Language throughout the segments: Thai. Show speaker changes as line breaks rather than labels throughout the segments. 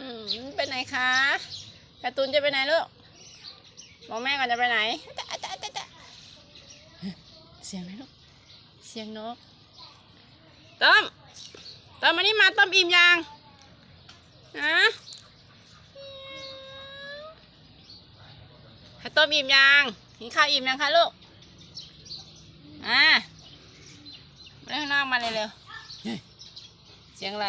นคะการ์ตูนจะไปไหนลูกบอกแม่ก่อนจะไปไหนจ๊ะจ๊ะจ๊ะจ๊ะเสียงอะไรลูกเสียงนกต้อมต้อมมานี่มาต้อมอิ่มยังฮะให้ต้มอิ่มยังกินข้าวอิ่มยังคะลูกอ่ามาเล่นข้างนอกมาเลยเร็วเฮ้ยเสียงอะไร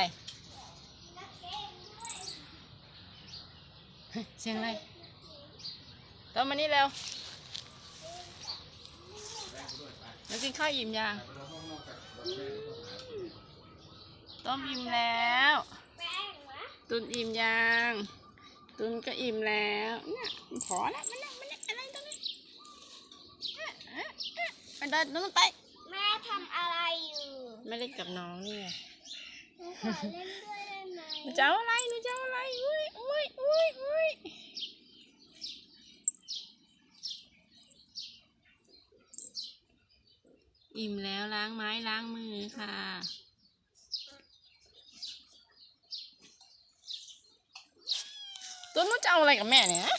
เฮ้ยเสียงอะไรต้มมานี่เร็วมากินข้าวอิ่มยังต้มอิ่มแล้ว ตุนอิ่มยังตุนก็อิ่มแล้วเนี่ยพอแล้วมันเนี่ยมันเนี่ยอะไรตรงนี้เอ๊ะเอ๊ะเอ๊ะไปเดินนู้นไป
แม่ทำอะไรอยู่
ไม่เล่นกับน้องนี่ไง
หนูขอเล่นด้วยได้ไหม
หนูจะเอาอะไรหนูจะเอาอะไรอุ้ยอุ้ยอุ้ยอุ้ย อิ่มแล้วล้างไม้ล้างมือค่ะ ตัวนู้นจะเอาอะไรกับแม่เนี่ยฮะ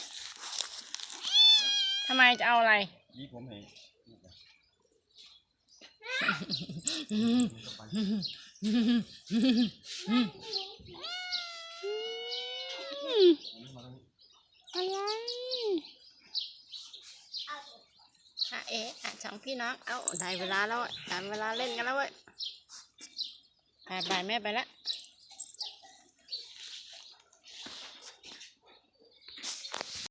ทำไมจะเอาอะไร
นี่ผมเห็น
อะไรค่ะ เอ๊ะอะสองพี่น้อง เอ้าได้เวลาแล้วได้เวลาเล่นกันแล้วเว้ยไปไปแม่ไปแล้ว